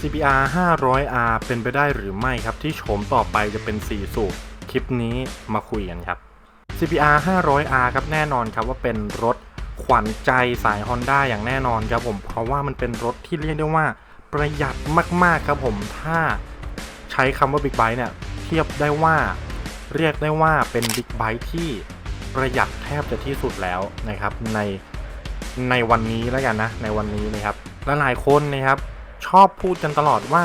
CBR 500R เป็นไปได้หรือไม่ครับ ที่โฉมต่อไปจะเป็น 4 สูบคลิปนี้มาคุยกันครับ CBR 500R ครับแน่นอนครับว่าเป็นรถขวัญใจสาย Honda อย่างแน่นอนครับผม เพราะว่ามันเป็นรถที่เรียกได้ว่าประหยัดมาก ๆ ครับผมถ้าใช้คำว่า Big Bike เนี่ย เทียบได้ว่าเรียกได้ว่าเป็น Big Bike ที่ประหยัดแทบจะที่สุดแล้วนะครับในในวันนี้แล้วกันนะในวันนี้นะครับและหลายคนนะครับ ชอบพูดกันตลอดว่า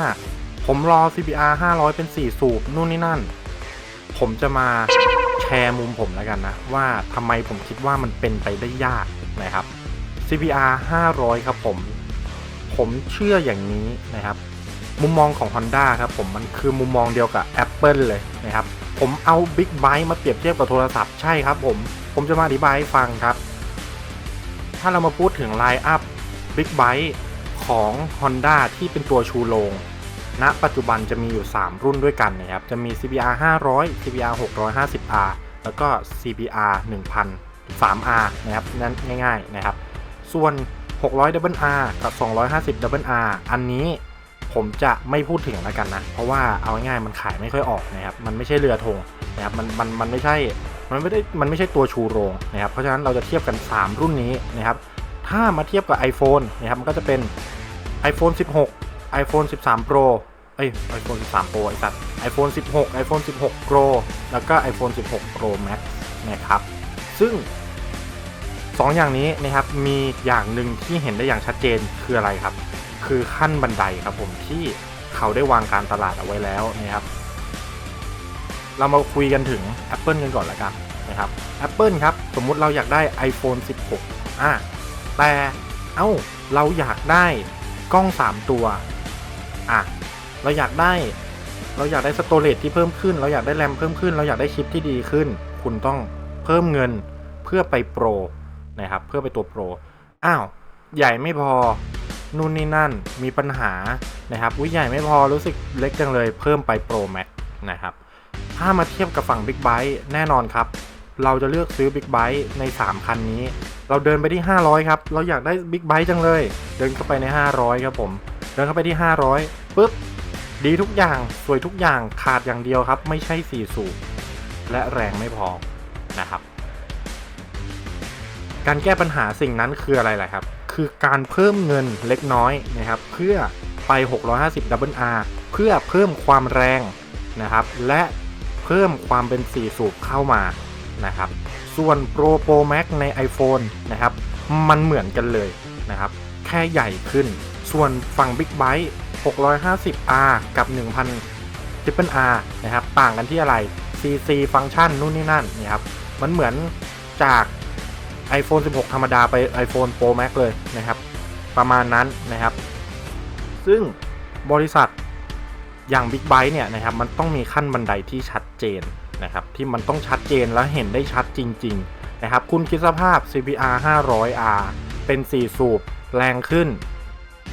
ผมรอ CBR 500 เป็น 4 สูบนู่นนี่นั่น ผมจะมาแชร์มุมผมแล้วกันนะ ว่าทำไมผมคิดว่ามันเป็นไปได้ยากนะครับ CBR 500 ครับผม ผมเชื่ออย่างนี้นะครับ มุมมองของ Honda ครับผมมันคือมุมมองเดียวกับ Apple เลยนะครับ ผมเอา Big Byte มาเปรียบเทียบกับโทรศัพท์ใช่ครับผม ผมจะมาอธิบายให้ฟังครับ ถ้าเรามาพูดถึงไลน์อัพ Big Byte ของ Honda ที่เป็นตัวชูโรงณปัจจุบันจะมีอยู่ 3 รุ่นด้วยกันนะครับ จะมี CBR 500 CBR 650R แล้วก็ CBR 1000 3R นะครับนั่นง่าย ๆนะครับ ส่วน 600 R กับ 250 R อันนี้ผมจะไม่พูดถึงแล้วกันนะ เพราะว่าเอาง่ายๆมันขายไม่ค่อยออกนะครับ มันไม่ใช่เรือธงนะครับ มันมันมันไม่ใช่ มันไม่ได้ มันไม่ใช่ตัวชูโรงนะครับ เพราะฉะนั้นเราจะเทียบกัน 3 รุ่นนี้นะครับ ถ้ามาเทียบกับ iPhone นะครับ มันก็จะเป็น iPhone 16 iPhone 13 Pro เอ้ย iPhone 13 Pro ไอ้สัตว์ iPhone 16 iPhone 16 Pro แล้วก็ iPhone 16 Pro Max นะครับ ซึ่ง 2 อย่างนี้นะครับ มีอย่างหนึ่งที่เห็นได้อย่างชัดเจนคืออะไรครับ คือขั้นบันไดครับผมที่เขาได้วางการตลาดเอาไว้แล้วนะครับ เรามาคุยกันถึง Apple กันก่อนละกันนะครับ Apple ครับ สมมุติเราอยากได้ iPhone 16 อะแต่ เอ้า เราอยากได้ กล้อง 3 ตัว อะ เราอยากได้ เราอยากได้สโตรเลจที่เพิ่มขึ้น เราอยากได้แรมเพิ่มขึ้น เราอยากได้ชิปที่ดีขึ้น คุณต้องเพิ่มเงินเพื่อไปโปรนะครับ เพื่อไปตัวโปร อ้าว ใหญ่ไม่พอ นู่นนี่นั่น มีปัญหานะครับวิใหญ่ไม่พอ รู้สึกเล็กจังเลย เพิ่มไปโปรแม็กนะครับ ถ้ามาเทียบกับฝั่ง Big b y t e แน่นอนครับ เราจะเลือกซื้อ Big b y t e ใน 3 คันนี้ เราเดินไปที่ 500 ครับ เราอยากได้ Big b y t e จังเลย เดินเข้าไปใน 500 ครับผม เดินเข้าไปที่ 500ปุ๊บ ดีทุกอย่าง สวยทุกอย่าง ขาดอย่างเดียวครับ ไม่ใช่4สูบ และแรงไม่พอ นะครับ การแก้ปัญหาสิ่งนั้นคืออะไรล่ะครับ คือการเพิ่มเงินเล็กน้อยนะครับ เพื่อไป 650 DR เพื่อเพิ่มความแรงนะครับ และเพิ่มความเป็น4สูบเข้ามานะครับ ส่วน Pro Pro Max ใน iPhone นะครับ มันเหมือนกันเลยนะครับ แค่ใหญ่ขึ้น ส่วนฝั่ง Big Byte 650R กับ 1000 Triple R นะครับ ต่างกันที่อะไร CC ฟังก์ชันนู่นนี่นั่นนะครับ มันเหมือนจาก iPhone 16 ธรรมดาไป iPhone Pro Max เลยนะครับ ประมาณนั้นนะครับ ซึ่งบริษัทอย่าง Big Byte เนี่ยนะครับ มันต้องมีขั้นบันไดที่ชัดเจน นะครับที่มันต้องชัดเจนและเห็นได้ชัดจริง ๆ นะครับ คุณคิดสภาพ CBR 500R เป็น 4 สูบแรงขึ้น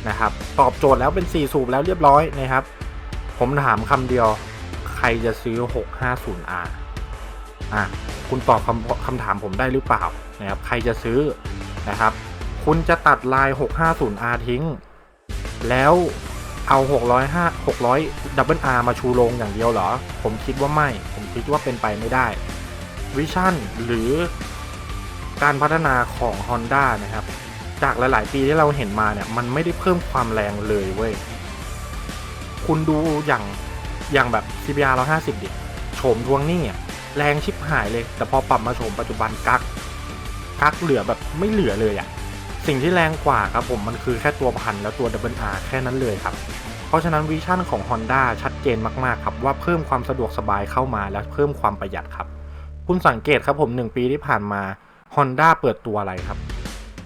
นะครับ ตอบโจทย์แล้วเป็น 4 สูบแล้วเรียบร้อยนะครับ ผมถามคำเดียวใครจะซื้อ 650R อะคุณตอบคำคำถามผมได้หรือเปล่านะครับใครจะซื้อนะครับ คุณจะตัดลาย 650R ทิ้ง แล้ว เอา 605 600 Double R มาชูโรงอย่างเดียวเหรอ ผมคิดว่าไม่ ผมคิดว่าเป็นไปไม่ได้ วิชั่นหรือการพัฒนาของ Honda นะครับ จากหลาย ๆ ปีที่เราเห็นมาเนี่ย มันไม่ได้เพิ่มความแรงเลยเว้ย คุณดูอย่างอย่างแบบ CBR 150 ดิ โฉมทวงนี่อะแรงชิบหายเลย แต่พอปรับมาโฉมปัจจุบันกักกักเหลือแบบไม่เหลือเลยอะ สิ่งที่แรงกว่าครับผมมันคือแค่ตัวพันแล้วตัว Double R แค่นั้นเลยครับ เพราะฉะนั้นวิชั่นของ Honda ชัดเจนมากๆครับว่าเพิ่มความสะดวกสบายเข้ามาและเพิ่มความประหยัดครับ คุณสังเกตครับผม 1 ปีที่ผ่านมา Honda เปิดตัวอะไรครับ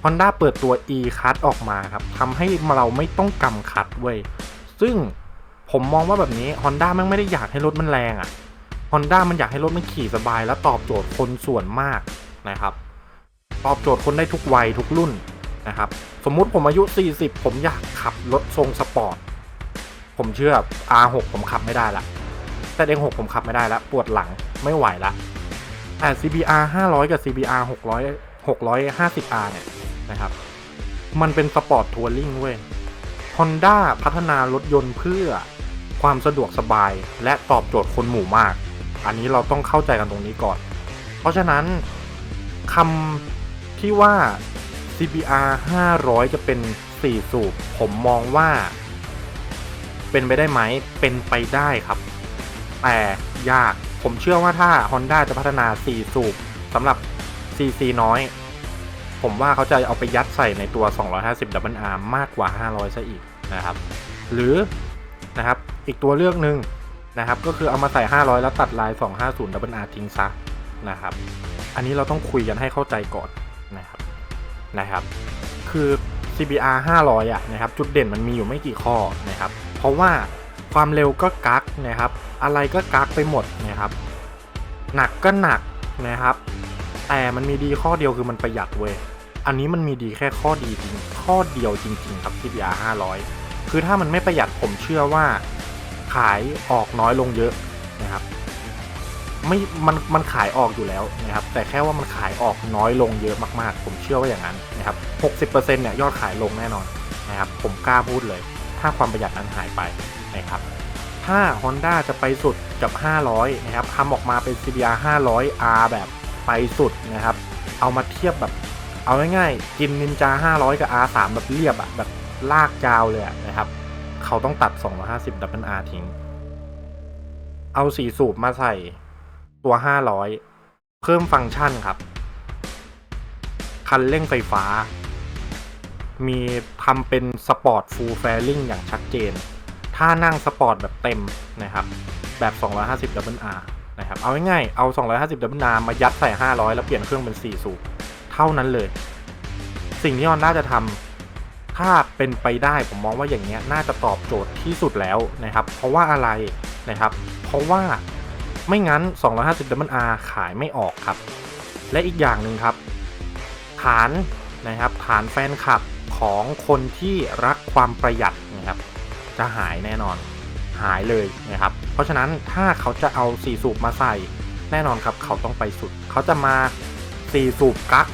Honda เปิดตัว e c a r ออกมาครับทำให้เราไม่ต้องกำคัดเว้ยซึ่งผมมองว่าแบบนี้ Honda แม่งไม่ได้อยากให้รถมันแรงอะ Honda มันอยากให้รถมันขี่สบายและตอบโจทย์คนส่วนมากนะครับ ตอบโจทย์คนได้ทุกวัยทุกรุ่น นะครับสมมุติผมอายุ 40 ผมอยากขับรถทรงสปอร์ตผมเชื่อ R6 ผมขับไม่ได้ละแต่ X6 ผมขับไม่ได้ละปวดหลังไม่ไหวละแต่ CBR 500 กับ CBR 600 650R เนี่ยนะครับ มันเป็นสปอร์ตทัวริงเว้ย Honda พัฒนารถยนต์เพื่อความสะดวกสบายและตอบโจทย์คนหมู่มาก อันนี้เราต้องเข้าใจกันตรงนี้ก่อน เพราะฉะนั้นคำที่ว่า CBR 500 จะเป็น 4 สูบ ผมมองว่า เป็นไปได้ไหม เป็นไปได้ครับ แต่ยาก ผมเชื่อว่าถ้า Honda จะพัฒนา 4 สูบสำหรับ CC น้อย ผมว่าเขาจะเอาไปยัดใส่ในตัว 250 Double R มากกว่า 500 ซะอีกนะครับ หรือนะครับ อีกตัวเลือกหนึ่งนะครับ ก็คือเอามาใส่ 500 แล้วตัดลาย 250 Double R ทิ้งซะนะครับ อันนี้เราต้องคุยกันให้เข้าใจก่อนนะครับ นะครับ คือ CBR 500อะนะครับจุดเด่นมันมีอยู่ไม่กี่ข้อนะครับ เพราะว่าความเร็วก็กักนะครับ อะไรก็กักไปหมดนะครับ หนักก็หนักนะครับ แต่มันมีดีข้อเดียวคือมันประหยัดเว้ยอันนี้มันมีดีแค่ข้อดีจริงข้อเดียวจริง ๆ ครับ CBR 500 คือถ้ามันไม่ประหยัดผมเชื่อว่าขายออกน้อยลงเยอะนะครับ ไม่มันมันขายออกอยู่แล้วนะครับแต่แค่ว่ามันขายออกน้อยลงเยอะมากๆ ผมเชื่อว่าอย่างนั้นนะครับ60%เนี่ยยอดขายลงแน่นอนนะครับผมกล้าพูดเลย ถ้าความประหยัดนั้นหายไปนะครับถ้า Honda จะไปสุดกับ 500 นะครับทำออกมาเป็น CBR 500R แบบไปสุดนะครับ เอามาเทียบแบบ เอาง่ายๆ กินนินจา 500 กับ R3 แบบเรียบอะแบบลากจาวเลยนะครับ เขาต้องตัด 250 Double R ทิ้ง เอาสีสูบมาใส่ ตัว 500 เพิ่มฟังก์ชันครับ คันเร่งไฟฟ้า มีทำเป็นสปอร์ตฟูลแฟลิงอย่างชัดเจน ถ้านั่งสปอร์ตแบบเต็มนะครับ แบบ 250 Double R นะครับ เอาง่ายๆ เอา 250 Double R มายัดใส่ 500 แล้วเปลี่ยนเครื่องเป็น 4 สูบ เท่านั้นเลย สิ่งที่ Honda จะทำ ถ้าเป็นไปได้ผมมองว่าอย่างเงี้ยน่าจะตอบโจทย์ที่สุดแล้วนะครับ เพราะว่าอะไรนะครับ เพราะว่า ไม่งั้น 250 Double R ขายไม่ออกครับ และอีกอย่างหนึ่งครับ ฐานนะครับฐานแฟนคลับของคนที่รักความประหยัดนะครับจะหายแน่นอนหายเลยนะครับ เพราะฉะนั้นถ้าเขาจะเอา 4 สูบมาใส่แน่นอนครับ เขาต้องไปสุด เขาจะมา 4 สูบกัก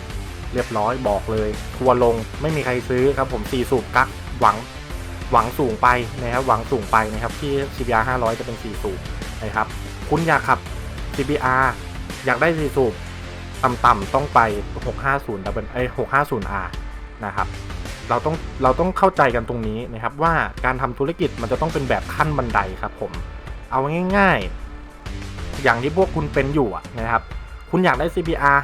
เรียบร้อยบอกเลย ทัวร์ลงไม่มีใครซื้อครับผม 4 สูบกักหวังหวังสูงไปนะครับหวังสูงไปนะครับที่ CBR 500 จะเป็น 4 สูบนะครับ คุณอยากขับ CBR อยากได้4สูบต่ำๆต้องไป 650 Double เอ้ 650R นะครับ เราต้องเราต้องเข้าใจกันตรงนี้นะครับว่าการทำธุรกิจมันจะต้องเป็นแบบขั้นบันไดครับผม เอาง่ายๆ อย่างที่พวกคุณเป็นอยู่นะครับ คุณอยากได้ CBR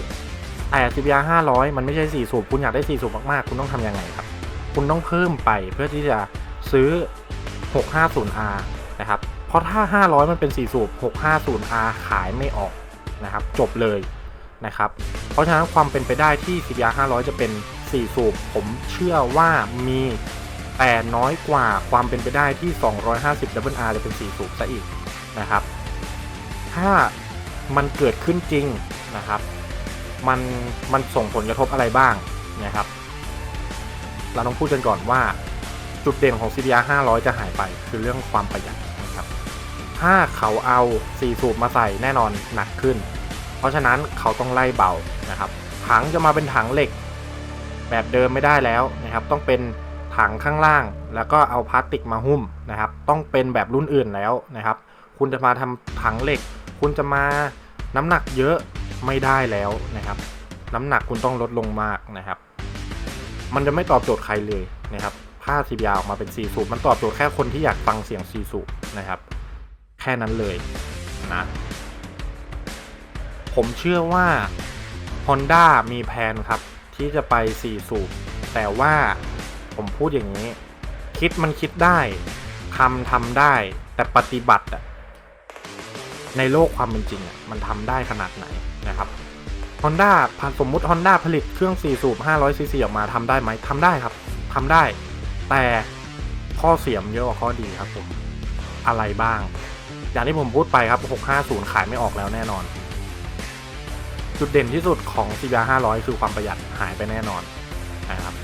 500 แต่ CBR 500 มันไม่ใช่4สูบ คุณอยากได้4สูบมากๆ คุณต้องทำยังไงครับ คุณต้องเพิ่มไปเพื่อที่จะซื้อ 650R นะครับ ราะถ้า 500 มันเป็น 4 สูบ 650R ขายไม่ออกนะครับ จบเลยนะครับ เพราะฉะนั้นความเป็นไปได้ที่ CBR 500 จะเป็น 4 สูบ ผมเชื่อว่ามีแต่น้อยกว่าความเป็นไปได้ที่ 250 Double R จะเป็น 4 สูบซะอีกนะครับ ถ้ามันเกิดขึ้นจริงนะครับ มันมันส่งผลกระทบอะไรบ้างนะครับ เราต้องพูดกันก่อนว่าจุดเด่นของ CBR 500 จะหายไปคือเรื่องความประหยัด ถ้าเขาเอา4สูบมาใส่แน่นอนหนักขึ้น เพราะฉะนั้นเขาต้องไล่เบานะครับ ถังจะมาเป็นถังเหล็ก แบบเดิมไม่ได้แล้วนะครับ ต้องเป็นถังข้างล่าง แล้วก็เอาพลาสติกมาหุ้มนะครับ ต้องเป็นแบบรุ่นอื่นแล้วนะครับ คุณจะมาทำถังเหล็ก คุณจะมาน้ำหนักเยอะไม่ได้แล้วนะครับ น้ำหนักคุณต้องลดลงมากนะครับ มันจะไม่ตอบโจทย์ใครเลยนะครับถ้า CBR ออกมาเป็น4สูบมันตอบโจทย์แค่คนที่อยากฟังเสียง4สูบนะครับ ค่นั้นเลยนะ ผมเชื่อว่า Honda มีแผนครับ ที่จะไป 4 สูบ แต่ว่าผมพูดอย่างนี้ คิดมันคิดได้ทำทำได้ แต่ปฏิบัติอะในโลกความเป็นจริงอะมันทำได้ขนาดไหนนะครับ Honda สมมุติ Honda ผลิตเครื่อง 4 สูบ 500ซีซีออกมาทำได้ไหมทำได้ครับทำได้ แต่ข้อเสียมเยอะกว่าข้อดีครับผม อะไรบ้าง อย่างที่ผมพูดไปครับ 650 ขายไม่ออกแล้วแน่นอน จุดเด่นที่สุดของ CBR 500 คือความประหยัดหายไปแน่นอนนะครับ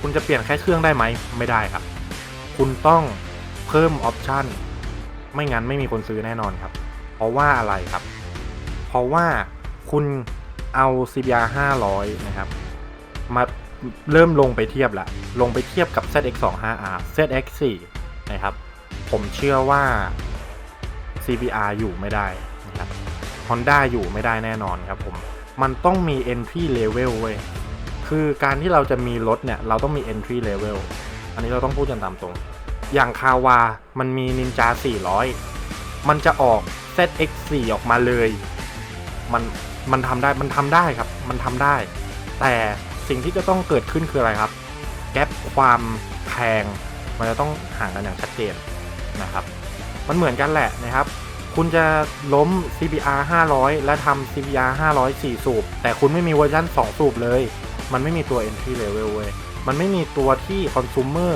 คุณจะเปลี่ยนแค่เครื่องได้ไหม ไม่ได้ครับ คุณต้องเพิ่มออปชันไม่งั้นไม่มีคนซื้อแน่นอนครับ เพราะว่าอะไรครับ เพราะว่าคุณเอา CBR 500 นะครับ มา เริ่มลงไปเทียบละลงไปเทียบกับ ZX25R ZX4 นะครับ ผมเชื่อว่า CBR อยู่ไม่ได้นะครับ Honda อยู่ไม่ได้แน่นอนครับผม มันต้องมี entry level เว้ย คือการที่เราจะมีรถเนี่ย เราต้องมี entry level อันนี้เราต้องพูดกันตามตรง อย่างคาวา มันมี Ninja 400 มันจะออก ZX4 ออกมาเลย มัน มันทำได้ มันทำได้ครับ มันทำได้ แต่ สิ่งที่จะต้องเกิดขึ้นคืออะไรครับ แกลบความแพงมันจะต้องห่างกันอย่างชัดเจนนะครับ มันเหมือนกันแหละนะครับ คุณจะล้ม CBR 500 และทำ CBR 500 4 สูบ แต่คุณไม่มีเวอร์ชัน2 สูบเลย มันไม่มีตัว entry level เว้ย มันไม่มีตัวที่ consumer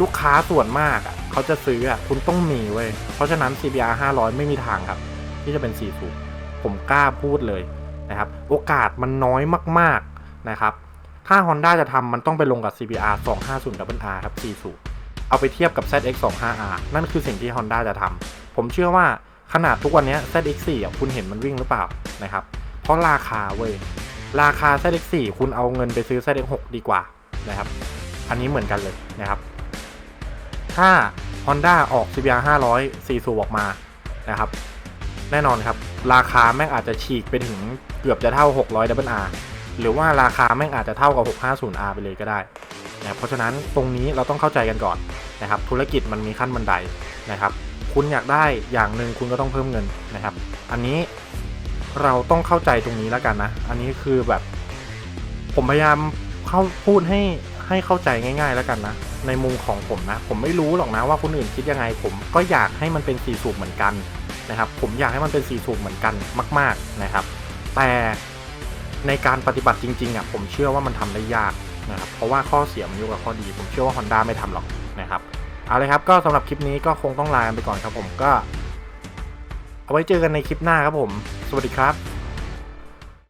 ลูกค้าส่วนมากอะเขาจะซื้ออะคุณต้องมีเว้ย เพราะฉะนั้น CBR 500 ไม่มีทางครับ ที่จะเป็น 4 สูบ ผมกล้าพูดเลยนะครับ โอกาสมันน้อยมากๆ นะครับ ถ้า Honda จะทำมันต้องไปลงกับ CBR 250 R ครับ4สูบเอาไปเทียบกับ ZX25R นั่นคือสิ่งที่ Honda จะทำผมเชื่อว่าขนาดทุกวันนี้ ZX4 อ่คุณเห็นมันวิ่งหรือเปล่านะครับ เพราะราคาเว้ย ราคา ZX4 คุณเอาเงินไปซื้อ ZX6 ดีกว่านะครับ อันนี้เหมือนกันเลยนะครับ ถ้า Honda ออก CBR 500 4สูบออกมานะครับ แน่นอนครับ ราคาแม่งอาจจะฉีกไปถึงเกือบจะเท่า 600 R หรือว่าราคาแม่งอาจจะเท่ากับ 650R ไปเลยก็ได้นะเพราะฉะนั้นตรงนี้เราต้องเข้าใจกันก่อนนะครับ ธุรกิจมันมีขั้นบันไดนะครับ คุณอยากได้อย่างหนึ่งคุณก็ต้องเพิ่มเงินนะครับ อันนี้เราต้องเข้าใจตรงนี้แล้วกันนะ อันนี้คือแบบ ผมพยายามเข้าพูดให้ให้เข้าใจง่าย ๆ แล้วกันนะ ในมุมของผมนะ ผมไม่รู้หรอกนะว่าคนอื่นคิดยังไง ผมก็อยากให้มันเป็นสีสูบเหมือนกันนะครับ ผมอยากให้มันเป็นสีสูบเหมือนกันมาก ๆนะครับ แต่ ในการปฏิบัติจริงๆอะผมเชื่อว่ามันทำได้ยากนะครับเพราะว่าข้อเสียมันอยู่กับข้อดี ผมเชื่อว่า Honda ไม่ทำหรอกนะครับเอาเลยครับก็สำหรับคลิปนี้ก็คงต้องลาไปก่อนครับผมก็ เอาไว้เจอกันในคลิปหน้าครับผม สวัสดีครับ